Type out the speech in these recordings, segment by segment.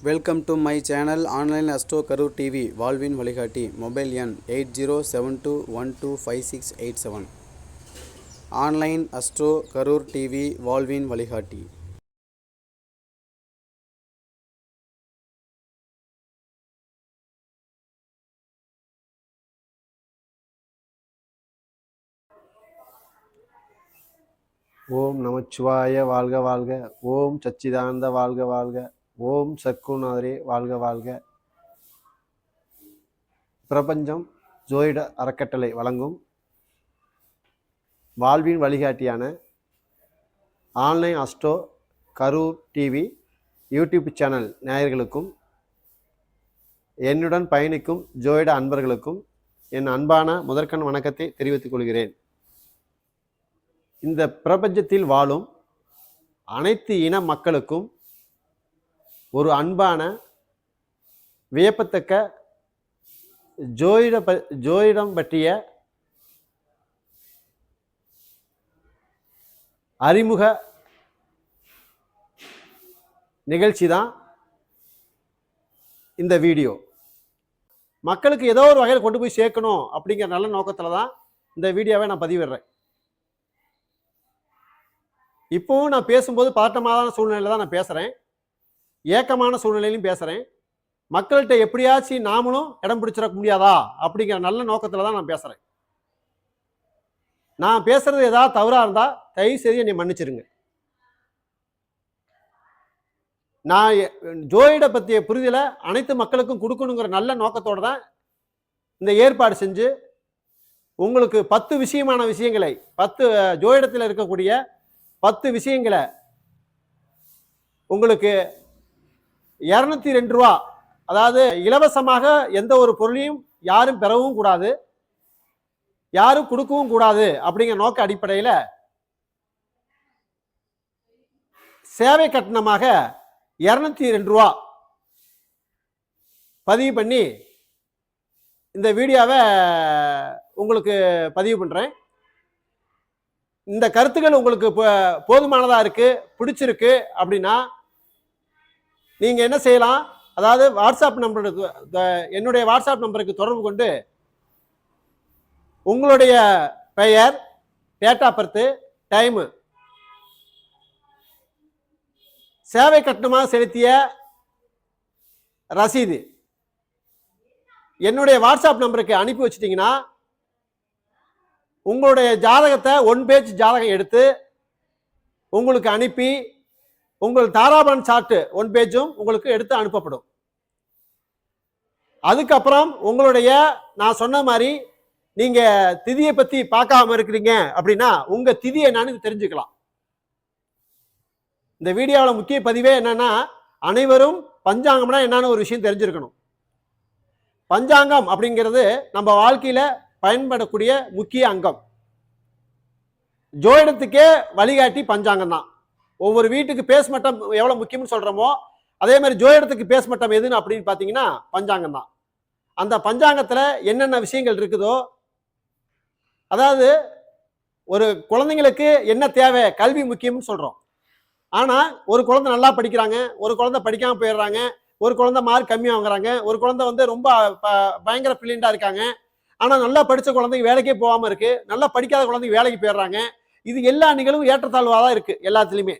Welcome to my channel online astro Karur TV வாழ்வின் வழிகாட்டி mobile எண் eight zero seven two one two five six eight seven online astro Karur TV வாழ்வின் வழிகாட்டி ஓம் நமச்சிவாய வாழ்க வாழ்க ஓம் சச்சிதானந்த வாழ்க வாழ்க. ஓம் சர்க்குநாதரே வாழ்க வாழ்க. பிரபஞ்சம் ஜோதிட அறக்கட்டளை வழங்கும் வாழ்வின் வழிகாட்டியான online astro Karur TV YouTube channel நேயர்களுக்கும் என்னுடன் பயணிக்கும் ஜோதிட அன்பர்களுக்கும் என் அன்பான முதற்கண் வணக்கத்தை தெரிவித்துக் கொள்கிறேன். இந்த பிரபஞ்சத்தில் வாழும் அனைத்து இன மக்களுக்கும் ஒரு அன்பான வியப்பத்தக்க ஜோயிட ப ஜோயிடம் பற்றிய அறிமுக நிகழ்ச்சி தான் இந்த வீடியோ. மக்களுக்கு ஏதோ ஒரு வகையில் கொண்டு போய் சேர்க்கணும் அப்படிங்கிற நல்ல நோக்கத்தில் தான் இந்த வீடியோவை நான் பதிவிடுறேன். இப்போவும் நான் பேசும்போது பதட்டமான சூழ்நிலையில் தான் நான் பேசுகிறேன் ஏக்கமான சூழ்நிலையிலும் பேசுகிறேன் மக்கள்கிட்ட எப்படியாச்சும் நாமளும் இடம் பிடிச்சிட முடியாதா? அப்படிங்கிற நல்ல நோக்கத்தில் தான் நான் பேசுகிறேன் நான் பேசுறது ஏதாவது தவறாக இருந்தால் தயவு செய்து என்னை மன்னிச்சிருங்க. நான் எ- பற்றிய புரிதலை அனைத்து மக்களுக்கும் கொடுக்கணுங்கிற நல்ல நோக்கத்தோடு தான் இந்த ஏற்பாடு செஞ்சு உங்களுக்கு பத்து விஷயமான விஷயங்களை பத்து ஜோயிடத்தில் இருக்கக்கூடிய பத்து விஷயங்களை உங்களுக்கு இரநூத்தி ரெண்டு ரூபா. அதாவது இலவசமாக எந்த ஒரு பொருளையும் யாரும் பெறவும் கூடாது. யாரும் கொடுக்கவும் கூடாது அப்படிங்கிற நோக்க அடிப்படையில் சேவை கட்டணமாக இரநூத்தி ரெண்டு ரூபா பதிவு பண்ணி இந்த வீடியோவை உங்களுக்கு பதிவு பண்ணுறேன் இந்த கருத்துக்கள் உங்களுக்கு போதுமானதாக இருக்குது பிடிச்சிருக்கு அப்படின்னா நீங்கள் என்ன செய்யலாம்? அதாவது வாட்ஸ்அப் நம்பருக்கு என்னுடைய வாட்ஸ்அப் நம்பருக்கு தொடர்பு கொண்டு உங்களுடைய பெயர் டேட் ஆஃப் பர்த்து டைமு சேவை கட்டணமாக செலுத்திய ரசீது என்னுடைய வாட்ஸ்அப் நம்பருக்கு அனுப்பி வச்சிட்டிங்கன்னா உங்களுடைய ஜாதகத்தை ஒன் பேஜ் ஜாதகம் எடுத்து உங்களுக்கு அனுப்பி உங்கள் தாராபன் சார்ட்டு ஒன் பேஜும் உங்களுக்கு எடுத்து அனுப்பப்படும். அதுக்கப்புறம் உங்களுடைய நான் சொன்ன மாதிரி நீங்க திதியை பத்தி பார்க்காம இருக்கிறீங்க அப்படின்னா உங்க திதி என்னன்னு தெரிஞ்சுக்கலாம். இந்த வீடியோவில் முக்கிய பதிவே என்னன்னா அனைவரும் பஞ்சாங்கம்னா என்னன்னு ஒரு விஷயம் தெரிஞ்சிருக்கணும். பஞ்சாங்கம் அப்படிங்கிறது நம்ம வாழ்க்கையில பயன்படக்கூடிய முக்கிய அங்கம். ஜோதிடத்துக்கே வழிகாட்டி பஞ்சாங்கம் தான் ஒவ்வொரு வீட்டுக்கு பேஸ் மட்டம் எவ்வளோ முக்கியம்னு சொல்கிறோமோ அதே மாதிரி ஜோதிடத்துக்கு பேஸ் மட்டம் எதுன்னு அப்படின்னு பார்த்தீங்கன்னா பஞ்சாங்கம் தான். அந்த பஞ்சாங்கத்தில் என்னென்ன விஷயங்கள் இருக்குதோ அதாவது ஒரு குழந்தைங்களுக்கு என்ன தேவை கல்வி முக்கியம்னு சொல்கிறோம் ஆனால் ஒரு குழந்தை நல்லா படிக்கிறாங்க ஒரு குழந்தை படிக்காமல் போயிடுறாங்க ஒரு குழந்தை மார்க் கம்மியாக வாங்குறாங்க ஒரு குழந்தை வந்து ரொம்ப ப- பயங்கர பிரில்லியண்டாக இருக்காங்க. ஆனால் நல்லா படித்த குழந்தைங்க வேலைக்கே போகாமல் இருக்குது நல்லா படிக்காத குழந்தைங்க வேலைக்கு போயிடுறாங்க. இது எல்லா நிகழ்வும் ஏற்றத்தாழ்வாக தான் இருக்குது எல்லாத்துலேயுமே.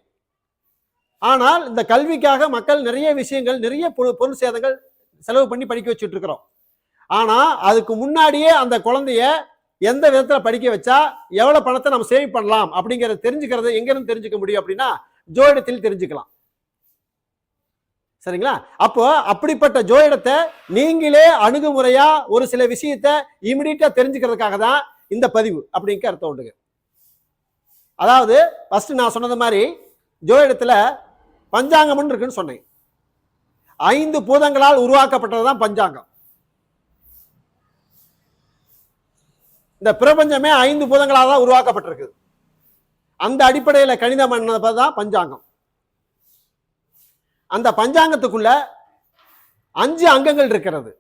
ஆனால் இந்த கல்விக்காக மக்கள் நிறைய விஷயங்கள் நிறைய பொரு- பொருள் சேதங்கள் செலவு பண்ணி படிக்க வச்சுட்டு இருக்கிறோம். ஆனால் அதுக்கு முன்னாடியே அந்த குழந்தைய எந்த விதத்தில் படிக்க வச்சா எவ்வளோ பணத்தை நம்ம சேவ் பண்ணலாம் அப்படிங்கிறத தெரிஞ்சுக்கிறது எங்கேருந்து தெரிஞ்சுக்க முடியும் அப்படின்னா ஜோதிடத்தில் தெரிஞ்சுக்கலாம். சரிங்களா? அப்போ அப்படிப்பட்ட ஜோதிடத்தை நீங்களே அணுகுமுறையா ஒரு சில விஷயத்த இமிடியட்டா தெரிஞ்சுக்கிறதுக்காக தான் இந்த பதிவு அப்படிங்க அர்த்தம் உண்டுங்க. அதாவது ஃபர்ஸ்ட் நான் சொன்னது மாதிரி ஜோதிடத்துல பஞ்சாங்கம்னு இருக்குன்னு சொன்னேன். ஐந்து பூதங்களால் உருவாக்கப்பட்டது தான் பஞ்சாங்கம். இந்த பிரபஞ்சமே ஐந்து பூதங்களால் தான் உருவாக்கப்பட்டிருக்கு. அந்த அடிப்படையில் கணிதம் பண்ணது தான் பஞ்சாங்கம். அந்த பஞ்சாங்கத்துக்குள்ள அஞ்சு அங்கங்கள் இருக்கிறது.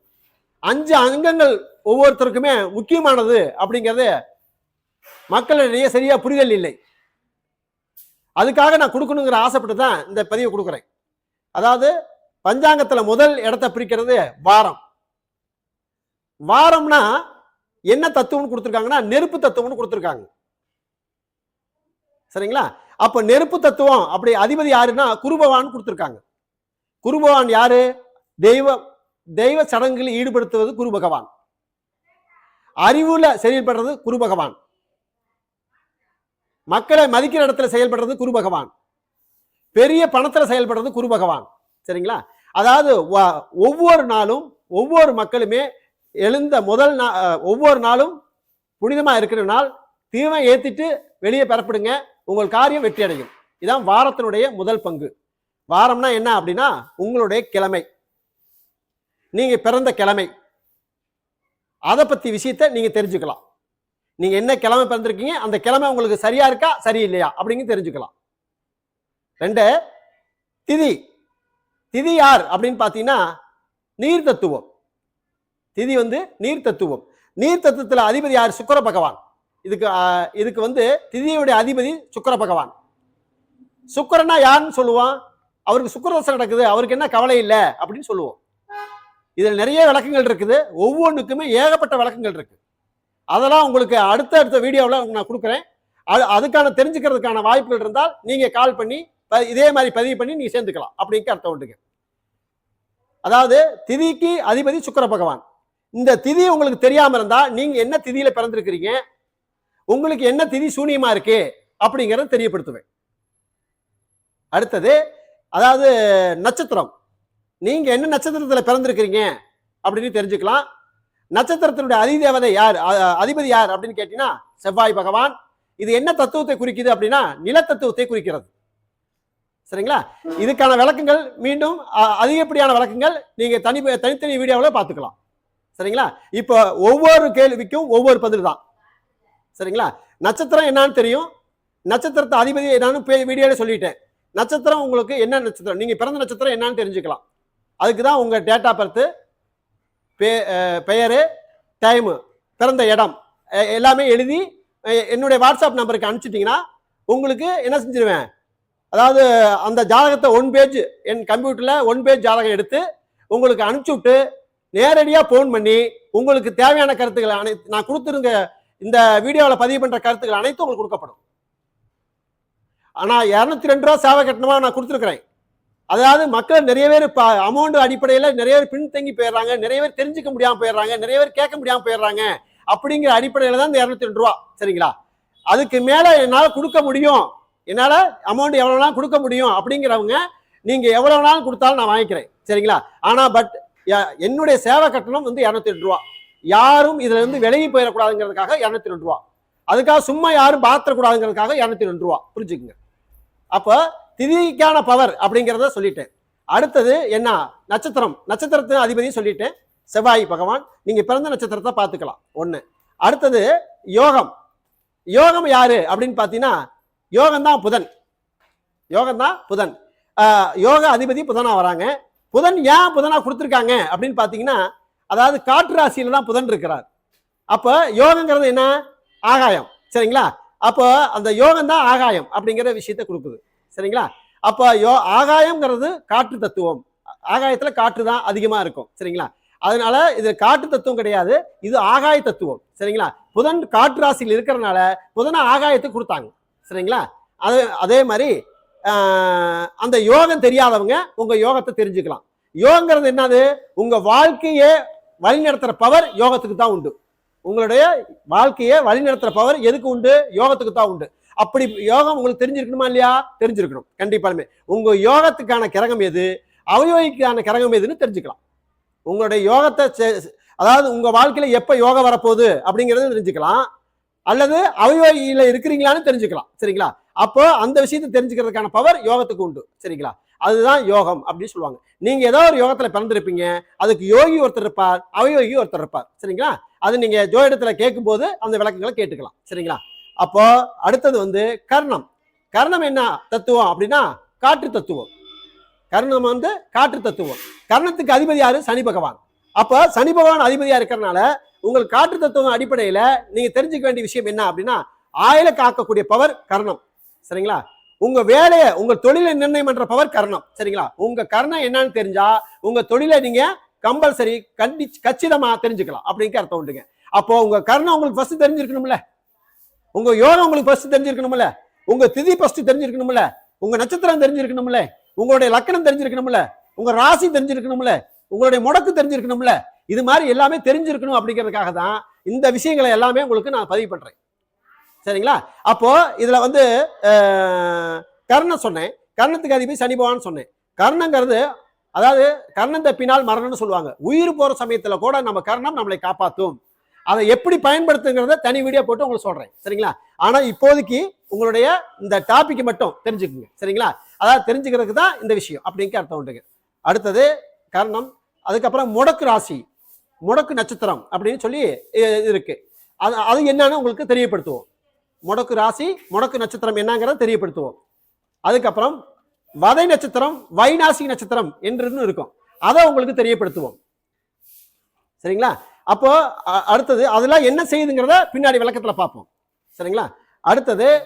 அஞ்சு அங்கங்கள் ஒவ்வொருத்தருக்குமே முக்கியமானது அப்படிங்கிறது மக்களிடையே சரியா புரிதல் இல்லை. அதுக்காக நான் கொடுக்கணுங்கிற ஆசைப்பட்டு தான் இந்த பதிவை கொடுக்குறேன். அதாவது பஞ்சாங்கத்துல முதல் இடத்தை பிரிக்கிறது வாரம். வாரம்னா என்ன தத்துவம்னு கொடுத்துருக்காங்கன்னா நெருப்பு தத்துவம்னு கொடுத்துருக்காங்க. சரிங்களா? அப்போ நெருப்பு தத்துவம் அப்படி அதிபதி யாருன்னா குருபவான் கொடுத்துருக்காங்க. குருபவான் யாரு? தெய்வ தெய்வ சடங்குகளில் ஈடுபடுத்துவது குரு பகவான். அறிவுல செயல்படுறது குரு பகவான். மக்களை மதிக்கிற இடத்துல செயல்படுறது குரு பகவான். பெரிய பணத்துல செயல்படுறது குரு பகவான். சரிங்களா? அதாவது ஒவ்வொரு நாளும் ஒவ்வொரு மக்களுமே எழுந்த முதல் நா ஒவ்வொரு நாளும் புனிதமா இருக்கிற நாள் தீமை ஏத்திட்டு வெளியே பெறப்படுங்க. உங்கள் காரியம் வெற்றி அடையும். இதான் வாரத்தினுடைய முதல் பங்கு. வாரம்னா என்ன அப்படின்னா உங்களுடைய கிழமை. நீங்க பிறந்த கிழமை. அதை பத்தி விஷயத்தை நீங்க தெரிஞ்சுக்கலாம். நீங்க என்ன கிழமை பிறந்திருக்கீங்க அந்த கிழமை உங்களுக்கு சரியா இருக்கா சரியில்லையா அப்படிங்க தெரிஞ்சுக்கலாம். ரெண்டு திதி. திதி யார் அப்படின்னு பார்த்தீங்கன்னா நீர் தத்துவம். திதி வந்து நீர் தத்துவம். நீர் தத்துவத்தில் அதிபதி யார்? சுக்கர பகவான். இதுக்கு இதுக்கு வந்து திதியுடைய அதிபதி சுக்கர பகவான். சுக்கரனா யாருன்னு சொல்லுவான்? அவருக்கு சுக்கரதசம் நடக்குது அவருக்கு என்ன கவலை இல்லை அப்படின்னு சொல்லுவோம். இதில் நிறைய விளக்கங்கள் இருக்குது. ஒவ்வொன்றுக்குமே ஏகப்பட்ட விளக்கங்கள் இருக்குது அதெல்லாம் உங்களுக்கு அடுத்த அடுத்த வீடியோவில் நான் கொடுக்குறேன். அது அதுக்கான தெரிஞ்சுக்கிறதுக்கான வாய்ப்புகள் இருந்தால் நீங்கள் கால் பண்ணி ப- இதே மாதிரி பதிவு பண்ணி நீங்கள் சேர்ந்துக்கலாம். அப்படிங்க அர்த்தம் உண்டுங்க. அதாவது திதிக்கு அதிபதி சுக்கிர பகவான். இந்த திதி உங்களுக்கு தெரியாமல் இருந்தால் நீங்கள் என்ன திதியில் பிறந்திருக்கிறீங்க? உங்களுக்கு என்ன திதி சூனியமாக இருக்கு? அப்படிங்கிறத தெரியப்படுத்துவேன். அடுத்தது அதாவது நட்சத்திரம். நீங்கள் என்ன நட்சத்திரத்தில் பிறந்திருக்கிறீங்க? அப்படின்னு தெரிஞ்சுக்கலாம். நட்சத்திரத்தினுடைய அதிதேவதை யார்? அதிபதி யார் அப்படின்னு கேட்டீங்கன்னா செவ்வாய் பகவான். இது என்ன தத்துவத்தை குறிக்குது அப்படின்னா நிலத்தத்துவத்தை குறிக்கிறது. சரிங்களா? இதுக்கான விளக்கங்கள் மீண்டும் அ- அதிகப்படியான விளக்கங்கள் நீங்க தனி தனித்தனி வீடியோவில் பார்த்துக்கலாம். சரிங்களா? இப்போ ஒவ்வொரு கேள்விக்கும் ஒவ்வொரு பதில் தான். சரிங்களா? நட்சத்திரம் என்னன்னு தெரியும். நட்சத்திரத்தை அதிபதி என்னன்னு வீடியோல சொல்லிட்டேன். நட்சத்திரம் உங்களுக்கு என்ன நட்சத்திரம்? நீங்க பிறந்த நட்சத்திரம் என்னன்னு தெரிஞ்சுக்கலாம். அதுக்கு தான் உங்க டேட்டா பர்த்து பே பெயர் பெயரு டைமு பிறந்த இடம். எல்லாமே எழுதி என்னுடைய வாட்ஸ்அப் நம்பருக்கு அனுப்பிச்சிட்டிங்கன்னா உங்களுக்கு என்ன செஞ்சிருவேன்? அதாவது அந்த ஜாதகத்தை ஒன் பேஜ் என் கம்ப்யூட்டரில் ஒன் பேஜ் ஜாதகம் எடுத்து உங்களுக்கு அனுப்பிச்சி விட்டு நேரடியாக ஃபோன் பண்ணி உங்களுக்கு தேவையான கருத்துக்களை அனைத்து நான் கொடுத்துருங்க இந்த வீடியோவில் பதிவு பண்ணுற கருத்துக்கள் அனைத்தும் உங்களுக்கு கொடுக்கப்படும். ஆனால் இரநூத்தி ரெண்டு ரூபா சேவை கட்டணமாக நான் கொடுத்துருக்குறேன். அதாவது மக்கள் நிறைய பேர் இப்போ அமௌண்ட் அடிப்படையில் நிறைய பேர் பின்தங்கி போயிடுறாங்க. நிறைய பேர் தெரிஞ்சுக்க முடியாமல் போயிடுறாங்க. நிறைய பேர் கேட்க முடியாமல் போயிடுறாங்க. அப்படிங்கிற அடிப்படையில் தான் இந்த இரநூத்தி ரெண்டு ரூபா சரிங்களா? அதுக்கு மேலே என்னால் கொடுக்க முடியும். என்னால் அமௌண்ட் எவ்வளோனாலும் கொடுக்க முடியும் அப்படிங்கிறவங்க நீங்கள் எவ்வளோனாலும் கொடுத்தாலும் நான் வாங்கிக்கிறேன் சரிங்களா? ஆனால் பட் என்னுடைய சேவை கட்டணம் வந்து இரநூத்தி ரெண்டு ரூபா. யாரும் இதுல இருந்து விலகி போயிடக்கூடாதுங்கிறதுக்காக இரநூத்தி ரெண்டு ரூபா. அதுக்காக சும்மா யாரும் பாத்திரக்கூடாதுங்கிறதுக்காக இரநூத்தி ரெண்டு ரூபா. புரிஞ்சுக்குங்க. அப்போ திதிக்கான பவர் அப்படிங்கிறத சொல்லிட்டேன். அடுத்தது என்ன? நட்சத்திரம். நட்சத்திரத்தின் அதிபதியும் சொல்லிட்டேன். செவ்வாய் பகவான். நீங்கள் பிறந்த நட்சத்திரத்தை பார்த்துக்கலாம். ஒன்று அடுத்தது யோகம். யோகம் யாரு அப்படின்னு பார்த்தீங்கன்னா யோகம்தான் புதன். யோகம்தான் புதன். யோக அதிபதி புதனாக வராங்க. புதன் ஏன் புதனா கொடுத்துருக்காங்க அப்படின்னு பார்த்தீங்கன்னா அதாவது காற்று ராசியில தான் புதன் இருக்கிறார். அப்போ யோகங்கிறது என்ன? ஆகாயம். சரிங்களா? அப்போ அந்த யோகம் தான் ஆகாயம் அப்படிங்கிற விஷயத்தை கொடுக்குது. சரிங்களா? அப்போ யோ ஆகாயம்ங்கிறது காற்று தத்துவம். ஆகாயத்தில் காற்று தான் அதிகமாக இருக்கும். சரிங்களா? அதனால இது காற்று தத்துவம் கிடையாது. இது ஆகாய தத்துவம். சரிங்களா? புதன் காற்று ராசியில் இருக்கிறனால புதனை ஆகாயத்துக்கு கொடுத்தாங்க. சரிங்களா? அது அதே மாதிரி அந்த யோகம் தெரியாதவங்க உங்கள் யோகத்தை தெரிஞ்சுக்கலாம். யோகங்கிறது என்னது? உங்கள் வாழ்க்கையே வழிநடத்துகிற பவர் யோகத்துக்கு தான் உண்டு. உங்களுடைய வாழ்க்கையை வழிநடத்துகிற பவர் எதுக்கு உண்டு? யோகத்துக்கு தான் உண்டு. அப்படி யோகம் உங்களுக்கு தெரிஞ்சிருக்கணுமா இல்லையா? தெரிஞ்சிருக்கணும். கண்டிப்பாலுமே. உங்க யோகத்துக்கான கிரகம் எது? அவயோகிக்கான கிரகம் எதுன்னு தெரிஞ்சுக்கலாம். உங்களுடைய யோகத்தை செ- அதாவது உங்க வாழ்க்கையில எப்ப யோகம் வரப்போகுது அப்படிங்கறத தெரிஞ்சுக்கலாம். அல்லது அவயோகியில இருக்கிறீங்களான்னு தெரிஞ்சுக்கலாம். சரிங்களா? அப்போ அந்த விஷயத்தை தெரிஞ்சுக்கிறதுக்கான பவர் யோகத்துக்கு உண்டு. சரிங்களா? அதுதான் யோகம் அப்படின்னு சொல்லுவாங்க. நீங்க ஏதோ ஒரு யோகத்துல பிறந்திருப்பீங்க. அதுக்கு யோகி ஒருத்தர் இருப்பார் அவயோகி ஒருத்தர் இருப்பார். சரிங்களா? அது நீங்க ஜோதிடத்துல கேட்கும்போது அந்த விளக்கங்களை கேட்டுக்கலாம். சரிங்களா? அப்போ அடுத்தது வந்து கர்ணம். கர்ணம் என்ன தத்துவம் அப்படின்னா காற்று தத்துவம். கர்ணம் வந்து காற்று தத்துவம். கர்ணத்துக்கு அதிபதி யாரு? சனி பகவான். அப்போ சனி பகவான் அதிபதியா இருக்கிறனால உங்கள் காற்று தத்துவம் அடிப்படையில் நீங்க தெரிஞ்சுக்க வேண்டிய விஷயம் என்ன அப்படின்னா ஆயில காக்கக்கூடிய பவர் கர்ணம். சரிங்களா? உங்க வேலையை உங்க தொழிலை நிர்ணயம் பண்ற பவர் கர்ணம். சரிங்களா? உங்க கர்ணம் என்னன்னு தெரிஞ்சா உங்க தொழிலை நீங்க கம்பல்சரி கண்டி கச்சிதமா தெரிஞ்சுக்கலாம். அப்படிங்கிற அர்த்தம் உண்டுங்க. அப்போ உங்க கர்ணம் உங்களுக்கு ஃபர்ஸ்ட் தெரிஞ்சிருக்கணும்ல. உங்க யோகம் உங்களுக்கு ஃபர்ஸ்ட் தெரிஞ்சிருக்கணும்ல? உங்க திதி ஃபர்ஸ்ட் தெரிஞ்சிருக்கணும்ல? உங்க நட்சத்திரம் தெரிஞ்சிருக்கணும்ல? உங்களுடைய லக்கணம் தெரிஞ்சிருக்கணும்ல? உங்க ராசி தெரிஞ்சிருக்கணும்ல? உங்களுடைய முடக்கு தெரிஞ்சிருக்கணும்ல? இது மாதிரி எல்லாமே தெரிஞ்சிருக்கணும் அப்படிங்கிறதுக்காக தான் இந்த விஷயங்களை எல்லாமே உங்களுக்கு நான் பதிவு பண்றேன். சரிங்களா? அப்போ இதுல வந்து கர்ணம் சொன்னேன். கர்ணத்துக்கு அதிபதி சனி பகவான் சொன்னேன். கர்ணங்கிறது அதாவது கர்ணம் தப்பினால் மரணம்னு சொல்லுவாங்க. உயிர் போற சமயத்துல கூட நம்ம கர்ணம் நம்மளை காப்பாற்றும் அதை எப்படி பயன்படுத்துங்கிறத தனி வீடியோ போட்டு உங்களுக்கு சொல்றேன். சரிங்களா? ஆனா இப்போதைக்கு உங்களுடைய இந்த டாபிக் மட்டும் தெரிஞ்சுக்குங்க. சரிங்களா? அதாவது தெரிஞ்சுக்கிறதுக்கு தான் இந்த விஷயம் அப்படிங்க அர்த்தம் உண்டுங்க. அடுத்தது காரணம் அதுக்கப்புறம் முடக்கு ராசி முடக்கு நட்சத்திரம் அப்படின்னு சொல்லி இருக்கு. அது அது என்னன்னு உங்களுக்கு தெரியப்படுத்துவோம். முடக்கு ராசி முடக்கு நட்சத்திரம் என்னங்கிறத தெரியப்படுத்துவோம். அதுக்கப்புறம் வதை நட்சத்திரம் வைநாசி நட்சத்திரம் என்று இருக்கும். அதை உங்களுக்கு தெரியப்படுத்துவோம். சரிங்களா? அப்போ அடுத்தது அதெல்லாம் என்ன செய்யுதுங்கிறத பின்னாடி விளக்கத்தில் பார்ப்போம். சரிங்களா? அடுத்தது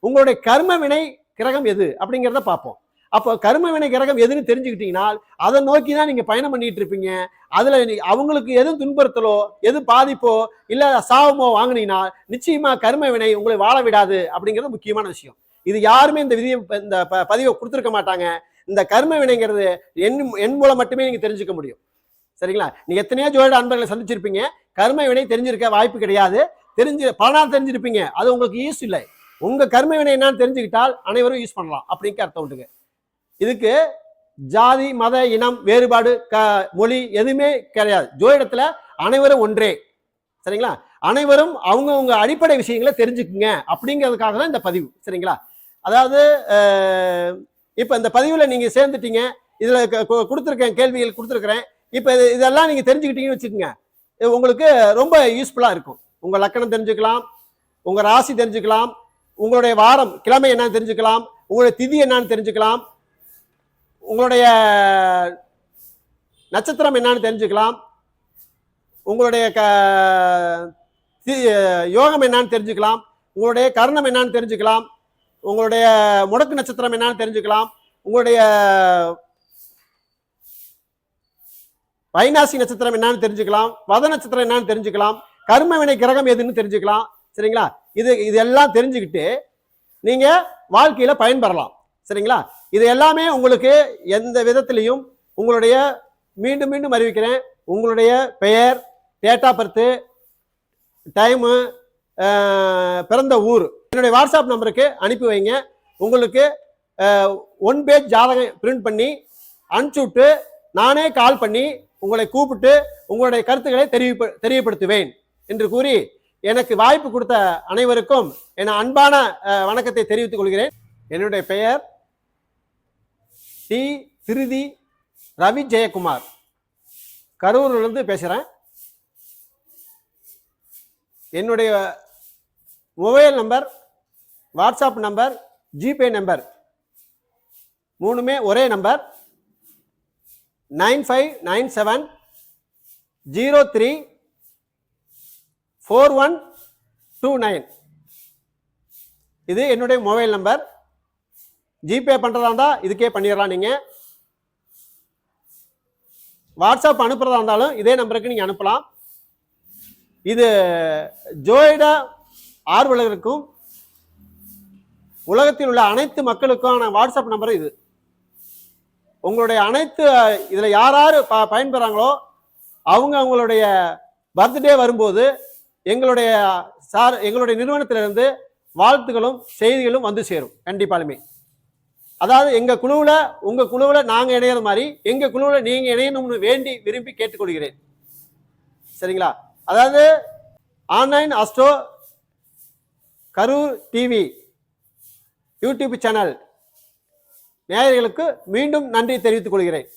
உங்களுடைய கர்ம வினை கிரகம் எது அப்படிங்கிறத பார்ப்போம். அப்போ கர்ம வினை கிரகம் எதுன்னு தெரிஞ்சுக்கிட்டீங்கன்னா அதை நோக்கி தான் நீங்கள் பயணம் பண்ணிட்டு இருப்பீங்க. அதில் அவங்களுக்கு எது துன்புறுத்தலோ எது பாதிப்போ இல்லை சாவமோ வாங்கினீங்கன்னா நிச்சயமாக கர்ம வினை உங்களை வாழ விடாது அப்படிங்கிறது முக்கியமான விஷயம். இது யாருமே இந்த விதியை இந்த ப- பதிவை கொடுத்துருக்க மாட்டாங்க. இந்த கர்ம வினைங்கிறது என் என் மூலம் மட்டுமே நீங்கள் தெரிஞ்சுக்க முடியும். சரிங்களா? நீங்கள் எத்தனையோ ஜோதிட அன்பர்களை சந்திச்சிருப்பீங்க. கர்ம வினை தெரிஞ்சிருக்க வாய்ப்பு கிடையாது. தெரிஞ்சு பலனாக தெரிஞ்சிருப்பீங்க. அது உங்களுக்கு யூஸ் இல்லை. உங்கள் கர்ம வினை என்னன்னு தெரிஞ்சுக்கிட்டால் அனைவரும் யூஸ் பண்ணலாம். அப்படிங்க அர்த்தம் உண்டுங்க. இதுக்கு ஜாதி மத இனம் வேறுபாடு க மொழி எதுவுமே கிடையாது. ஜோதிடத்தில் அனைவரும் ஒன்றே. சரிங்களா? அனைவரும் அவங்கவுங்க அடிப்படை விஷயங்களை தெரிஞ்சுக்குங்க. அப்படிங்கிறதுக்காக தான் இந்த பதிவு. சரிங்களா? அதாவது இப்போ இந்த பதிவில் நீங்கள் சேர்ந்துட்டீங்க. இதில் க- கேள்விகள் கொடுத்துருக்குறேன். இப்போ இது- இதெல்லாம் நீங்கள் தெரிஞ்சுக்கிட்டீங்கன்னு வச்சுக்கோங்க. இது உங்களுக்கு ரொம்ப யூஸ்ஃபுல்லாக இருக்கும். உங்கள் லக்கணம் தெரிஞ்சுக்கலாம் உங்கள் ராசி தெரிஞ்சுக்கலாம் உங்களுடைய வாரம் கிழமை என்னன்னு தெரிஞ்சுக்கலாம் உங்களுடைய திதி என்னன்னு தெரிஞ்சுக்கலாம் உங்களுடைய நட்சத்திரம் என்னன்னு தெரிஞ்சுக்கலாம் உங்களுடைய க தி- யோகம் என்னன்னு தெரிஞ்சுக்கலாம் உங்களுடைய கர்ணம் என்னன்னு தெரிஞ்சுக்கலாம் உங்களுடைய முடக்கு நட்சத்திரம் என்னன்னு தெரிஞ்சுக்கலாம் உங்களுடைய வைநாசி நட்சத்திரம் என்னன்னு தெரிஞ்சுக்கலாம் வத நட்சத்திரம் என்னன்னு தெரிஞ்சுக்கலாம் கர்ம வினை கிரகம் எதுன்னு தெரிஞ்சுக்கலாம். சரிங்களா? இது இதெல்லாம் தெரிஞ்சுக்கிட்டு நீங்க வாழ்க்கையில பயன்பெறலாம். சரிங்களா? இது எல்லாமே உங்களுக்கு எந்த விதத்திலையும் உங்களுடைய மீண்டும் மீண்டும் அறிவிக்கிறேன். உங்களுடைய பெயர் டேட் ஆஃப் பர்த்து டைமு பிறந்த ஊர். என்னுடைய வாட்ஸ்அப் நம்பருக்கு அனுப்பி வைங்க. உங்களுக்கு ஒன் பேஜ் ஜாதகம் பிரிண்ட் பண்ணி அனுப்பிச்சுட்டு நானே கால் பண்ணி உங்களை கூப்பிட்டு உங்களுடைய கருத்துக்களை தெரிவிப்ப தெரியப்படுத்துவேன் என்று கூறி எனக்கு வாய்ப்பு கொடுத்த அனைவருக்கும் என் அன்பான வணக்கத்தை தெரிவித்துக் கொள்கிறேன். என்னுடைய பெயர் டி திருதி ரவி ஜெயக்குமார். கரூர்லேருந்து பேசுகிறேன் என்னுடைய mobile number WhatsApp number GPay number. மூணுமே ஒரே number. Nine five nine seven zero three four one two nine. இது என்னுடைய மொபைல் நம்பர். ஜிபே பண்ணுறதா இருந்தால் இதுக்கே பண்ணிடலாம் நீங்கள் வாட்ஸ்அப் அனுப்புகிறதா இருந்தாலும் இதே நம்பருக்கு நீங்கள் அனுப்பலாம். இது ஜோயிட ஆர்வலர்களுக்கும் உலகத்தில் உள்ள அனைத்து மக்களுக்கான வாட்ஸ்அப் நம்பர் இது. உங்களுடைய அனைத்து இதில் யார் யார் ப பயன்பெறாங்களோ அவங்க அவங்களுடைய பர்த்டே வரும்போது எங்களுடைய சார் எங்களுடைய நிறுவனத்திலிருந்து வாழ்த்துக்களும் செய்திகளும் வந்து சேரும் கண்டிப்பாலுமே. அதாவது எங்கள் குழுவில் உங்கள் குழுவில் நாங்கள் இணையிற மாதிரி எங்கள் குழுவில் நீங்கள் இணையணும்னு வேண்டி விரும்பி கேட்டுக்கொள்கிறேன். சரிங்களா? அதாவது online astro Karur TV YouTube channel நேயர்களுக்கு மீண்டும் நன்றி தெரிவித்துக் கொள்கிறேன்.